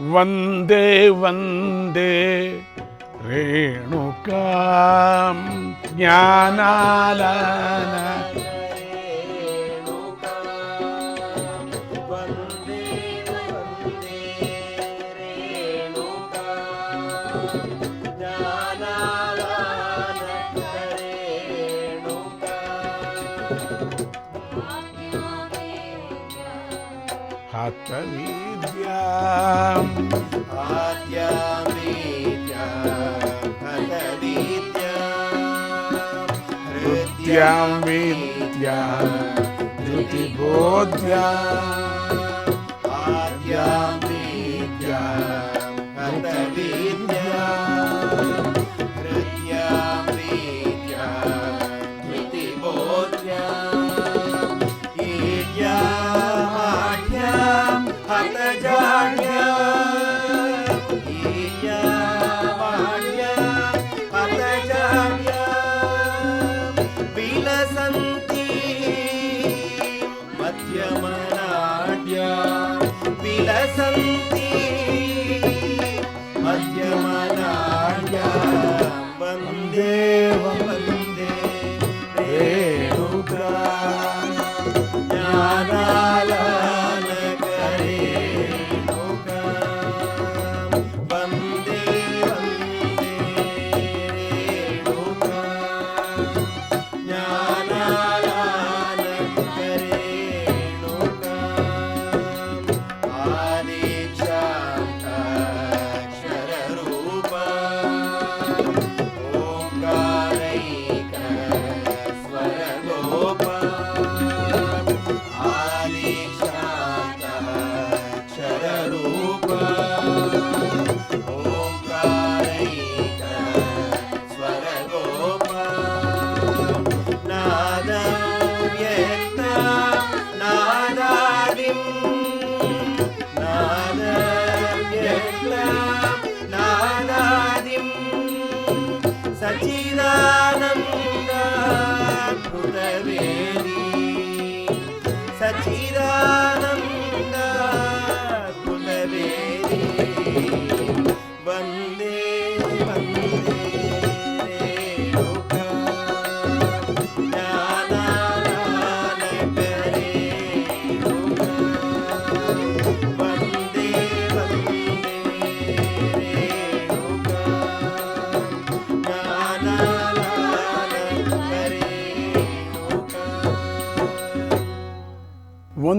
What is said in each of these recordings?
வந்தே வந்தே. ரேணுகாம் ஞானாலான. విద్యాం విద్యా ధృతిబోధ్యా ఆద్యాం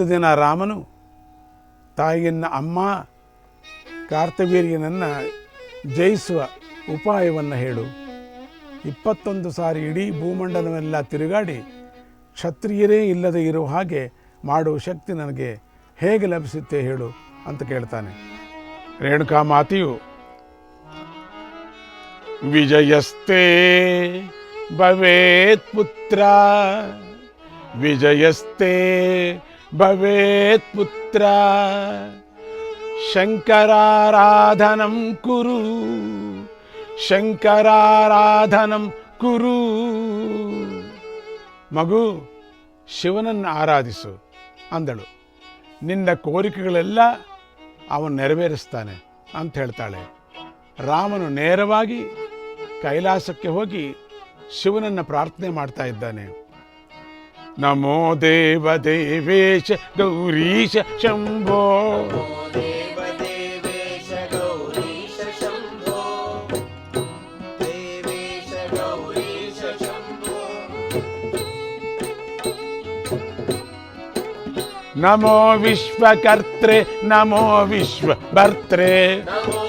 ಒಂದು ದಿನ ರಾಮನು ತಾಯಿಯನ್ನು ಅಮ್ಮ ಕಾರ್ತವೀರ್ಯನನ್ನು ಜಯಿಸುವ ಉಪಾಯವನ್ನು ಹೇಳು. ಇಪ್ಪತ್ತೊಂದು ಸಾರಿ ಇಡೀ ಭೂಮಂಡಲವೆಲ್ಲ ತಿರುಗಾಡಿ ಕ್ಷತ್ರಿಯರೇ ಇಲ್ಲದೆ ಇರುವ ಹಾಗೆ ಮಾಡುವ ಶಕ್ತಿ ನನಗೆ ಹೇಗೆ ಲಭಿಸುತ್ತೆ ಹೇಳು ಅಂತ ಕೇಳ್ತಾನೆ. ರೇಣುಕಾ ಮಾತೆಯು ವಿಜಯಸ್ತೆ ಭವೇತ್ ಪುತ್ರ ವಿಜಯಸ್ತೆ ಭವೇತ್ ಪುತ್ರ. ಶಂಕರಾರಾಧನಂ ಕುರು. ಶಂಕರಾರಾಧನಂ ಕುರು. ಮಗು, ಶಿವನನ್ನು ಆರಾಧಿಸು ಅಂದಳು. ನಿನ್ನ ಕೋರಿಕೆಗಳೆಲ್ಲ ಅವನು ನೆರವೇರಿಸ್ತಾನೆ ಅಂತ ಹೇಳ್ತಾಳೆ. ರಾಮನು ನೇರವಾಗಿ ಕೈಲಾಸಕ್ಕೆ ಹೋಗಿ ಶಿವನನ್ನು ಪ್ರಾರ್ಥನೆ ಮಾಡ್ತಾ ಇದ್ದಾನೆ. नमो देवदेवेश गौरीश शम्भो। नमो विश्वकर्त्रे नमो विश्वभर्त्रे। नमो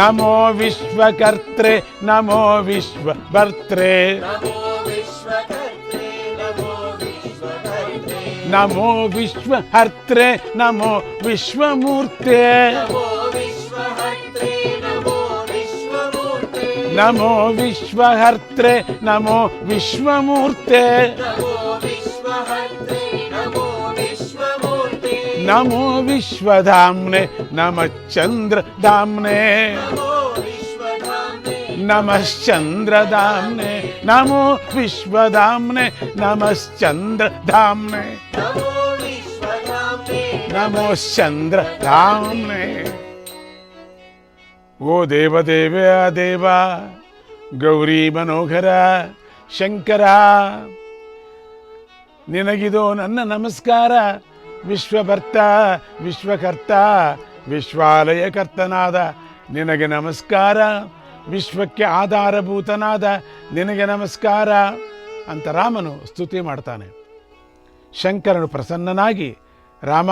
నమో విశ్వకర్త్రే నమో విశ్వభర్త్రే. నమో విశ్వహర్త్రే నమో విశ్వమూర్తే నమో విశ్వహర్త్రే నమో విశ్వమూర్తే నమో విశ్వధామ్నే ವಿಶ್ವಹರ್ತೆ ಚಂದ್ರ ವಿಶ್ವಮೂರ್ತೆ ನಮೋ ವಿಶ್ವಹರ್ತ್ರೆ ನಮೋ ನಮೋ ನಮೋ ನಮೋ ವಿಶ್ವಧಾಮ್ನೆ ನಮೋ ವಿಶ್ವಧಾಮ್ನೆ. ನಮಶ್ಚಂದ್ರಧಾಮ್ನೆ. ನಮೋ ನಮೋ ಚಂದ್ರ ರಾಮ್ನೇ ಓ ದೇವದೇವ ದೇವ ಗೌರಿ ಮನೋಹರ ಶಂಕರ ನಿನಗಿದು ನನ್ನ ನಮಸ್ಕಾರ ವಿಶ್ವಭರ್ತ ವಿಶ್ವಕರ್ತ ವಿಶ್ವಾಲಯಕರ್ತನಾದ ನಿನಗೆ ನಮಸ್ಕಾರ, ವಿಶ್ವಕ್ಕೆ ಆಧಾರಭೂತನಾದ ನಿನಗೆ ನಮಸ್ಕಾರ ಅಂತ ರಾಮನು ಸ್ತುತಿ ಮಾಡ್ತಾನೆ. ಶಂಕರನು ಪ್ರಸನ್ನನಾಗಿ, ರಾಮ,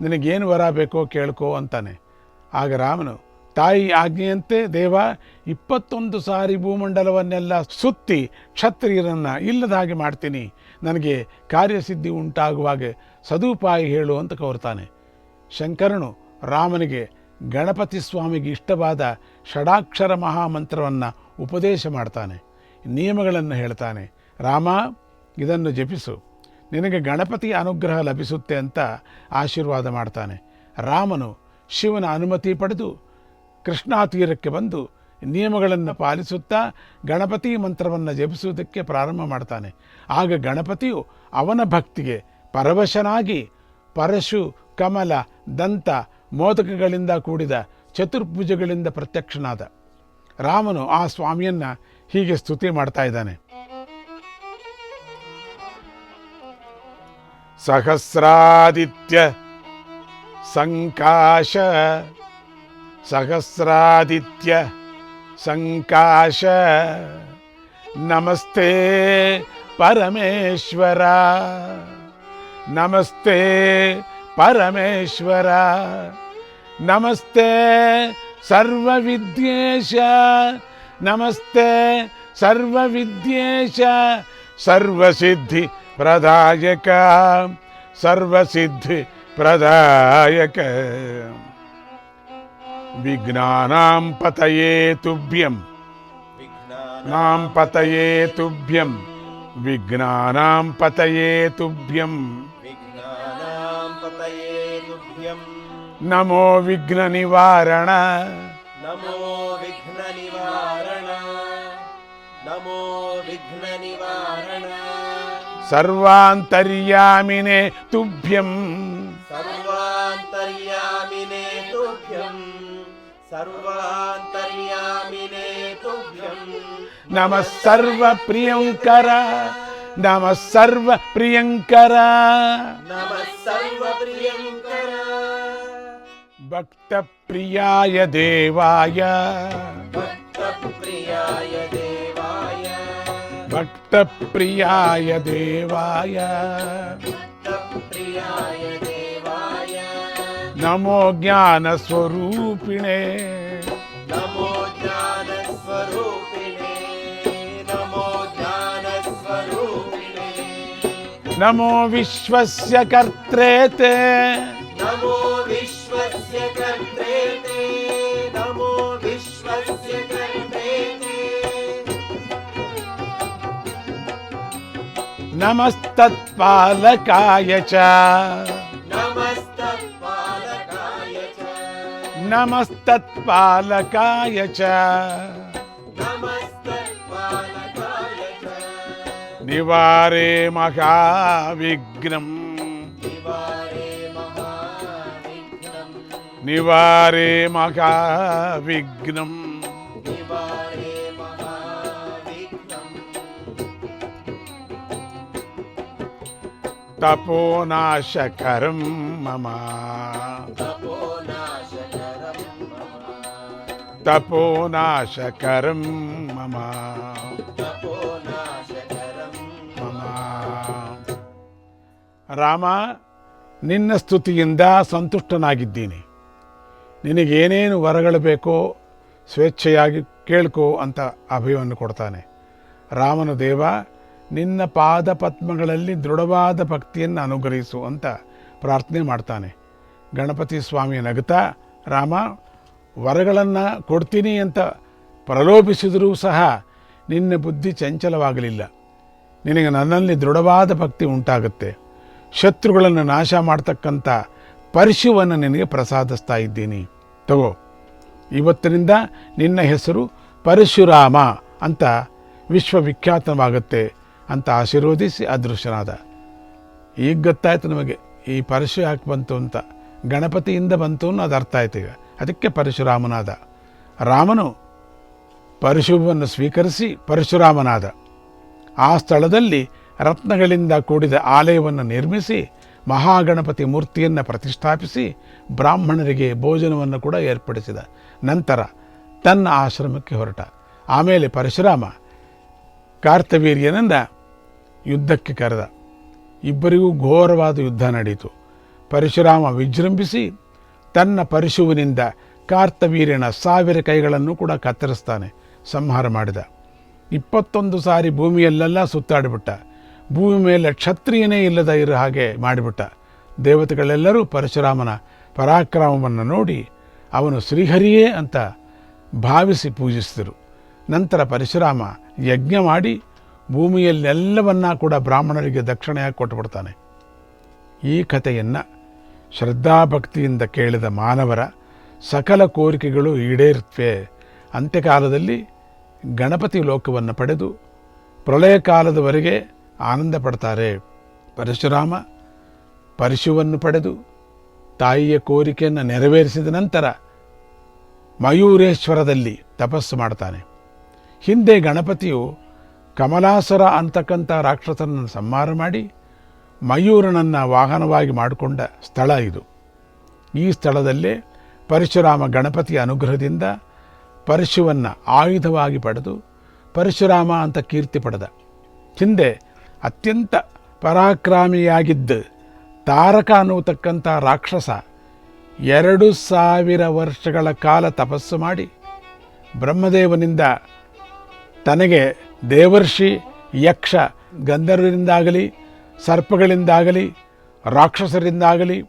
ನಿನಗೇನು ವರ ಬೇಕೋ ಕೇಳ್ಕೋ ಅಂತಾನೆ. ಆಗ ರಾಮನು, ತಾಯಿ ಆಜ್ಞೆಯಂತೆ ದೇವ, ಇಪ್ಪತ್ತೊಂದು ಸಾರಿ ಭೂಮಂಡಲವನ್ನೆಲ್ಲ ಸುತ್ತಿ ಕ್ಷತ್ರಿಯರನ್ನು ಇಲ್ಲದ ಹಾಗೆ ಮಾಡ್ತೀನಿ. ನನಗೆ ಕಾರ್ಯಸಿದ್ಧಿ ಉಂಟಾಗುವಾಗೆ ಸದುಪಾಯ ಹೇಳು ಅಂತ ಕೋರ್ತಾನೆ. ಶಂಕರನು ರಾಮನಿಗೆ ಗಣಪತಿ ಸ್ವಾಮಿಗೆ ಇಷ್ಟವಾದ ಷಡಾಕ್ಷರ ಮಹಾಮಂತ್ರವನ್ನು ಉಪದೇಶ ಮಾಡ್ತಾನೆ, ನಿಯಮಗಳನ್ನು ಹೇಳ್ತಾನೆ, ರಾಮ, ಇದನ್ನು ಜಪಿಸು. ನಿನಗೆ ಗಣಪತಿ ಅನುಗ್ರಹ ಲಭಿಸುತ್ತೆ ಅಂತ ಆಶೀರ್ವಾದ ಮಾಡ್ತಾನೆ. ರಾಮನು ಶಿವನ ಅನುಮತಿ ಪಡೆದು ಕೃಷ್ಣಾ ತೀರಕ್ಕೆ ಬಂದು ನಿಯಮಗಳನ್ನು ಪಾಲಿಸುತ್ತಾ ಗಣಪತಿ ಮಂತ್ರವನ್ನು ಜಪಿಸುವುದಕ್ಕೆ ಪ್ರಾರಂಭ ಮಾಡ್ತಾನೆ. ಆಗ ಗಣಪತಿಯು ಅವನ ಭಕ್ತಿಗೆ ಪರವಶನಾಗಿ ಪರಶು, ಕಮಲ, ದಂತ ಮೋದಕಗಳಿಂದ ಕೂಡಿದ ಚತುರ್ಭುಜಗಳಿಂದ ಪ್ರತ್ಯಕ್ಷನಾದ ರಾಮನು ಆ ಸ್ವಾಮಿಯನ್ನ ಹೀಗೆ ಸ್ತುತಿ ಮಾಡ್ತಾ ಇದ್ದಾನೆ. ಸಹಸ್ರಾದಿತ್ಯ ಸಂಕಾಶ ಸಹಸ್ರಾದಿತ್ಯ ಸಂಕಾಶ. ನಮಸ್ತೆ ಪರಮೇಶ್ವರ, ನಮಸ್ತೆ परमेश्वर, नमस्ते सर्वविद्येश नमस्ते सर्वविद्येश, सर्वसिद्धि प्रदायक सर्वसिद्धि प्रदायक। विघ्नानां पतये तुभ्यं, नाम पतये तुभ्यं, विघ्नानां पतये तुभ्यं। नमो विघ्ननिवारण नमो विघ्ननिवारण नमो विघ्ननिवारण सर्वान्तर्यामिने तुभ्यम् सर्वान्तर्यामिने तुभ्यम् सर्वान्तर्यामिने तुभ्यम् नमः सर्वप्रियङ्कर నమ సర్వ ప్రియంకర భక్త ప్రియాయ దేవాయ భక్త ప్రియాయ దేవాయ నమో జ్ఞాన స్వరూపిణే नमो विश्वस्य कर्त्रे ते नमो विश्वस्य कर्त्रे ते नमो विश्वस्य कर्त्रे ते नमस्तत्पालकाय च नमस्तत्पालकाय च नमस्तत्पालकाय च നിവാരേ മഹാവിഘ്നം. നിവാരേ മഹാവിഘ്നം. തപോനാശകരം മമ. തപോനാശകരം മമ. ರಾಮ, ನಿನ್ನ ಸ್ತುತಿಯಿಂದ ಸಂತುಷ್ಟನಾಗಿದ್ದೀನಿ. ನಿನಗೇನೇನು ವರಗಳು ಬೇಕೋ ಸ್ವೇಚ್ಛೆಯಾಗಿ ಕೇಳ್ಕೋ ಅಂತ ಅಭಯವನ್ನು ಕೊಡ್ತಾನೆ. ರಾಮನ ದೇವ, ನಿನ್ನ ಪಾದ ಪದ್ಮಗಳಲ್ಲಿ ದೃಢವಾದ ಭಕ್ತಿಯನ್ನು ಅನುಗ್ರಹಿಸು ಅಂತ ಪ್ರಾರ್ಥನೆ ಮಾಡ್ತಾನೆ. ಗಣಪತಿ ಸ್ವಾಮಿ ನಗುತ್ತಾ, ರಾಮ, ವರಗಳನ್ನು ಕೊಡ್ತೀನಿ ಅಂತ ಪ್ರಲೋಭಿಸಿದರೂ ಸಹ ನಿನ್ನ ಬುದ್ಧಿ ಚಂಚಲವಾಗಲಿಲ್ಲ. ನಿನಗೆ ನನ್ನಲ್ಲಿ ದೃಢವಾದ ಭಕ್ತಿ ಉಂಟಾಗುತ್ತೆ. ಶತ್ರುಗಳನ್ನು ನಾಶ ಮಾಡ್ತಕ್ಕಂಥ ಪರಶುವನ್ನು ನಿನಗೆ ಪ್ರಸಾದಿಸ್ತಾ ಇದ್ದೀನಿ. ತಗೋ, ಇವತ್ತಿನಿಂದ ನಿನ್ನ ಹೆಸರು ಪರಶುರಾಮ ಅಂತ ವಿಶ್ವವಿಖ್ಯಾತವಾಗುತ್ತೆ ಅಂತ ಆಶೀರ್ವದಿಸಿ ಅದೃಶ್ಯನಾದ ಈಗ ಗೊತ್ತಾಯ್ತು ನಮಗೆ ಈ ಪರಶು ಯಾಕೆ ಬಂತು ಅಂತ. ಗಣಪತಿಯಿಂದ ಬಂತು ಅನ್ನೋ ಅದು ಅರ್ಥ ಆಯ್ತು ಈಗ. ಅದಕ್ಕೆ ಪರಶುರಾಮನಾದ. ರಾಮನು ಪರಶುವನ್ನು ಸ್ವೀಕರಿಸಿ ಪರಶುರಾಮನಾದ. ಆ ಸ್ಥಳದಲ್ಲಿ ರತ್ನಗಳಿಂದ ಕೂಡಿದ ಆಲಯವನ್ನು ನಿರ್ಮಿಸಿ ಮಹಾಗಣಪತಿ ಮೂರ್ತಿಯನ್ನು ಪ್ರತಿಷ್ಠಾಪಿಸಿ ಬ್ರಾಹ್ಮಣರಿಗೆ ಭೋಜನವನ್ನು ಕೂಡ ಏರ್ಪಡಿಸಿದ ನಂತರ ತನ್ನ ಆಶ್ರಮಕ್ಕೆ ಹೊರಟ. ಆಮೇಲೆ ಪರಶುರಾಮ ಕಾರ್ತವೀರ್ಯನಿಂದ ಯುದ್ಧಕ್ಕೆ ಕರೆದ. ಇಬ್ಬರಿಗೂ ಘೋರವಾದ ಯುದ್ಧ ನಡೆಯಿತು ಪರಶುರಾಮ ವಿಜೃಂಭಿಸಿ ತನ್ನ ಪರಶುವಿನಿಂದ ಕಾರ್ತವೀರ್ಯನ ಸಾವಿರ ಕೈಗಳನ್ನು ಕೂಡ ಕತ್ತರಿಸ್ತಾನೆ ಸಂಹಾರ ಮಾಡಿದ. ಇಪ್ಪತ್ತೊಂದು ಸಾರಿ ಭೂಮಿಯಲ್ಲೆಲ್ಲ ಸುತ್ತಾಡಿಬಿಟ್ಟ. ಭೂಮಿ ಮೇಲೆ ಕ್ಷತ್ರಿಯನೇ ಇಲ್ಲದ ಇರೋ ಹಾಗೆ ಮಾಡಿಬಿಟ್ಟ. ದೇವತೆಗಳೆಲ್ಲರೂ ಪರಶುರಾಮನ ಪರಾಕ್ರಮವನ್ನು ನೋಡಿ ಅವನು ಶ್ರೀಹರಿಯೇ ಅಂತ ಭಾವಿಸಿ ಪೂಜಿಸಿದರು. ನಂತರ ಪರಶುರಾಮ ಯಜ್ಞ ಮಾಡಿ ಭೂಮಿಯಲ್ಲೆಲ್ಲವನ್ನ ಕೂಡ ಬ್ರಾಹ್ಮಣರಿಗೆ ದಕ್ಷಿಣೆಯಾಗಿ ಕೊಟ್ಟುಬಿಡ್ತಾನೆ ಈ ಕಥೆಯನ್ನು ಶ್ರದ್ಧಾಭಕ್ತಿಯಿಂದ ಕೇಳಿದ ಮಾನವರ ಸಕಲ ಕೋರಿಕೆಗಳು ಈಡೇರುತ್ತವೆ ಅಂತ್ಯಕಾಲದಲ್ಲಿ ಗಣಪತಿ ಲೋಕವನ್ನು ಪಡೆದು ಪ್ರಳಯ ಕಾಲದವರೆಗೆ ಆನಂದ ಪಡ್ತಾರೆ ಪರಶುರಾಮ ಪರಶುವನ್ನು ಪಡೆದು ತಾಯಿಯ ಕೋರಿಕೆಯನ್ನು ನೆರವೇರಿಸಿದ ನಂತರ ಮಯೂರೇಶ್ವರದಲ್ಲಿ ತಪಸ್ಸು ಮಾಡ್ತಾನೆ. ಹಿಂದೆ ಗಣಪತಿಯು ಕಮಲಾಸುರ ಅಂತಕ್ಕಂಥ ರಾಕ್ಷಸನನ್ನು ಸಂಹಾರ ಮಾಡಿ ಮಯೂರನನ್ನು ವಾಹನವಾಗಿ ಮಾಡಿಕೊಂಡ ಸ್ಥಳ ಇದು. ಈ ಸ್ಥಳದಲ್ಲೇ ಪರಶುರಾಮ ಗಣಪತಿಯ ಅನುಗ್ರಹದಿಂದ ಪರಶುವನ್ನು ಆಯುಧವಾಗಿ ಪಡೆದು ಪರಶುರಾಮ ಅಂತ ಕೀರ್ತಿ ಪಡೆದ. ಹಿಂದೆ ಅತ್ಯಂತ ಪರಾಕ್ರಮಿಯಾಗಿದ್ದ ತಾರಕ ಅನ್ನುವತಕ್ಕಂಥ ರಾಕ್ಷಸ ಎರಡು ಸಾವಿರ ವರ್ಷಗಳ ಕಾಲ ತಪಸ್ಸು ಮಾಡಿ ಬ್ರಹ್ಮದೇವನಿಂದ ತನಗೆ ದೇವರ್ಷಿ, ಯಕ್ಷ, ಗಂಧರ್ವರಿಂದಾಗಲಿ, ಸರ್ಪಗಳಿಂದಾಗಲಿ, ರಾಕ್ಷಸರಿಂದಾಗಲಿ,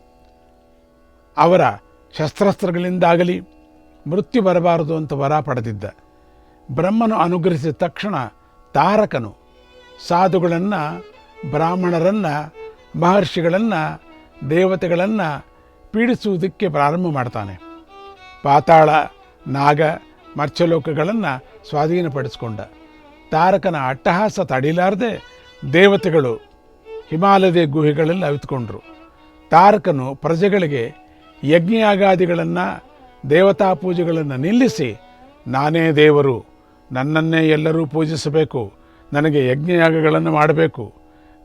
ಅವರ ಶಸ್ತ್ರಾಸ್ತ್ರಗಳಿಂದಾಗಲಿ ಮೃತ್ಯು ಬರಬಾರದು ಅಂತ ವರ ಪಡೆದಿದ್ದ. ಬ್ರಹ್ಮನು ಅನುಗ್ರಹಿಸಿದ ತಕ್ಷಣ ತಾರಕನು ಸಾಧುಗಳನ್ನು, ಬ್ರಾಹ್ಮಣರನ್ನು, ಮಹರ್ಷಿಗಳನ್ನು, ದೇವತೆಗಳನ್ನು ಪೀಡಿಸುವುದಕ್ಕೆ ಪ್ರಾರಂಭ ಮಾಡ್ತಾನೆ. ಪಾತಾಳ, ನಾಗ, ಮರ್ಚಲೋಕಗಳನ್ನು ಸ್ವಾಧೀನಪಡಿಸಿಕೊಂಡ. ತಾರಕನ ಅಟ್ಟಹಾಸ ತಡಿಲಾರದೆ ದೇವತೆಗಳು ಹಿಮಾಲಯದ ಗುಹೆಗಳಲ್ಲಿ ಅವಿತುಕೊಂಡರು. ತಾರಕನು ಪ್ರಜೆಗಳಿಗೆ ಯಜ್ಞಯಾಗಾದಿಗಳನ್ನು, ದೇವತಾ ಪೂಜೆಗಳನ್ನು ನಿಲ್ಲಿಸಿ, ನಾನೇ ದೇವರು, ನನ್ನನ್ನೇ ಎಲ್ಲರೂ ಪೂಜಿಸಬೇಕು ನನಗೆ ಯಜ್ಞಯಾಗಗಳನ್ನು ಮಾಡಬೇಕು.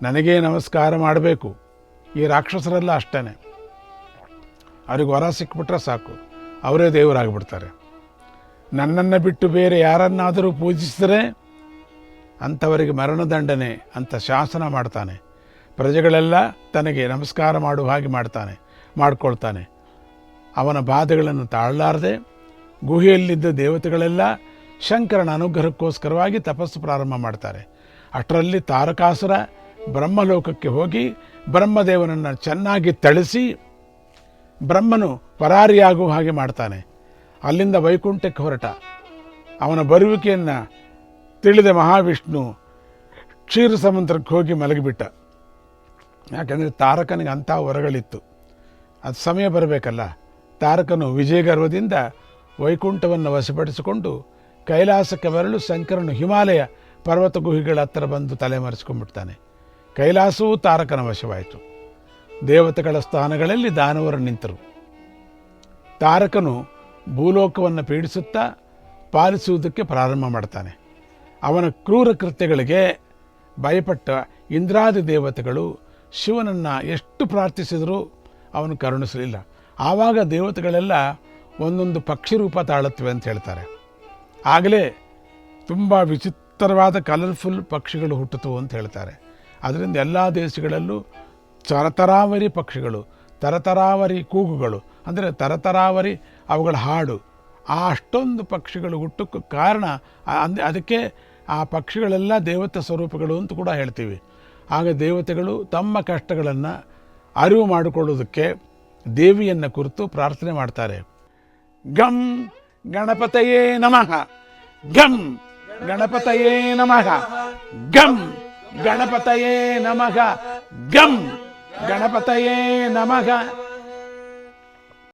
ನನಗೇ ನಮಸ್ಕಾರ ಮಾಡಬೇಕು. ಈ ರಾಕ್ಷಸರೆಲ್ಲ ಅಷ್ಟೇ ಅವ್ರಿಗೆ ವರ ಸಿಕ್ಬಿಟ್ರೆ ಸಾಕು. ಅವರೇ ದೇವರಾಗಿಬಿಡ್ತಾರೆ. ನನ್ನನ್ನು ಬಿಟ್ಟು ಬೇರೆ ಯಾರನ್ನಾದರೂ ಪೂಜಿಸಿದರೆ ಅಂಥವರಿಗೆ ಮರಣದಂಡನೆ ಅಂತ ಶಾಸನ ಮಾಡ್ತಾನೆ. ಪ್ರಜೆಗಳೆಲ್ಲ ತನಗೆ ನಮಸ್ಕಾರ ಮಾಡುವ ಹಾಗೆ ಮಾಡ್ತಾನೆ, ಮಾಡ್ಕೊಳ್ತಾನೆ. ಅವನ ಬಾಧೆಗಳನ್ನು ತಾಳಲಾರದೆ, ಗುಹೆಯಲ್ಲಿದ್ದ ದೇವತೆಗಳೆಲ್ಲ ಶಂಕರನ ಅನುಗ್ರಹಕ್ಕೋಸ್ಕರವಾಗಿ ತಪಸ್ಸು ಪ್ರಾರಂಭ ಮಾಡ್ತಾರೆ. ಅಷ್ಟರಲ್ಲಿ ತಾರಕಾಸುರ ಬ್ರಹ್ಮಲೋಕಕ್ಕೆ ಹೋಗಿ ಬ್ರಹ್ಮದೇವನನ್ನು ಚೆನ್ನಾಗಿ ತಳಿಸಿ ಬ್ರಹ್ಮನು ಪರಾರಿಯಾಗುವ ಹಾಗೆ ಮಾಡ್ತಾನೆ. ಅಲ್ಲಿಂದ ವೈಕುಂಠಕ್ಕೆ ಹೊರಟ. ಅವನ ಬರುವಿಕೆಯನ್ನು ತಿಳಿದ ಮಹಾವಿಷ್ಣು ಕ್ಷೀರ ಸಮುದ್ರಕ್ಕೆ ಹೋಗಿ ಮಲಗಿಬಿಟ್ಟ. ಯಾಕೆಂದರೆ ತಾರಕನಿಗೆ ಅಂಥ ವರಗಳಿತ್ತು. ಅದು ಸಮಯ ಬರಬೇಕಲ್ಲ. ತಾರಕನು ವಿಜಯಗರ್ವದಿಂದ ವೈಕುಂಠವನ್ನು ವಶಪಡಿಸಿಕೊಂಡು ಕೈಲಾಸಕ್ಕೆ ಬರಲು ಶಂಕರನು ಹಿಮಾಲಯ ಪರ್ವತ ಗುಹಿಗಳ ಹತ್ತಿರ ಬಂದು ತಲೆಮರೆಸ್ಕೊಂಡ್ಬಿಡ್ತಾನೆ ಕೈಲಾಸವೂ ತಾರಕನ ವಶವಾಯಿತು. ದೇವತೆಗಳ ಸ್ಥಾನಗಳಲ್ಲಿ ದಾನವರು ನಿಂತರು. ತಾರಕನು ಭೂಲೋಕವನ್ನು ಪೀಡಿಸುತ್ತಾ ಪಾಲಿಸುವುದಕ್ಕೆ ಪ್ರಾರಂಭ ಮಾಡ್ತಾನೆ. ಅವನ ಕ್ರೂರ ಕೃತ್ಯಗಳಿಗೆ ಭಯಪಟ್ಟ ಇಂದ್ರಾದಿ ದೇವತೆಗಳು ಶಿವನನ್ನು ಎಷ್ಟು ಪ್ರಾರ್ಥಿಸಿದರೂ ಅವನು ಕರುಣಿಸಲಿಲ್ಲ. ಆವಾಗ ದೇವತೆಗಳೆಲ್ಲ ಒಂದೊಂದು ಪಕ್ಷಿ ರೂಪ ತಾಳುತ್ತವೆ ಅಂತ ಹೇಳ್ತಾರೆ. ಆಗಲೇ ತುಂಬ ವಿಚಿತ್ರವಾದ ಕಲರ್ಫುಲ್ ಪಕ್ಷಿಗಳು ಹುಟ್ಟಿತು ಅಂತ ಹೇಳ್ತಾರೆ. ಅದರಿಂದ ಎಲ್ಲ ದೇಶಗಳಲ್ಲೂ ತರತರಾವರಿ ಪಕ್ಷಿಗಳು, ತರತರಾವರಿ ಕೂಗುಗಳು, ಅಂದರೆ ತರತರಾವರಿ ಅವುಗಳ ಹಾಡು, ಆ ಅಷ್ಟೊಂದು ಪಕ್ಷಿಗಳು ಹುಟ್ಟಕ್ಕೆ ಕಾರಣ ಅಂದರೆ ಅದಕ್ಕೆ ಆ ಪಕ್ಷಿಗಳೆಲ್ಲ ದೇವತೆ ಸ್ವರೂಪಗಳು ಅಂತ ಕೂಡ ಹೇಳ್ತೀವಿ. ಆಗ ದೇವತೆಗಳು ತಮ್ಮ ಕಷ್ಟಗಳನ್ನು ಅರಿವು ಮಾಡಿಕೊಳ್ಳೋದಕ್ಕೆ ದೇವಿಯನ್ನು ಕುರಿತು ಪ್ರಾರ್ಥನೆ ಮಾಡ್ತಾರೆ. ಗಂ கணபதையே நமக கம். கணபதையே நமக கம். கணபதையே நமக கம். கணபதையே நமக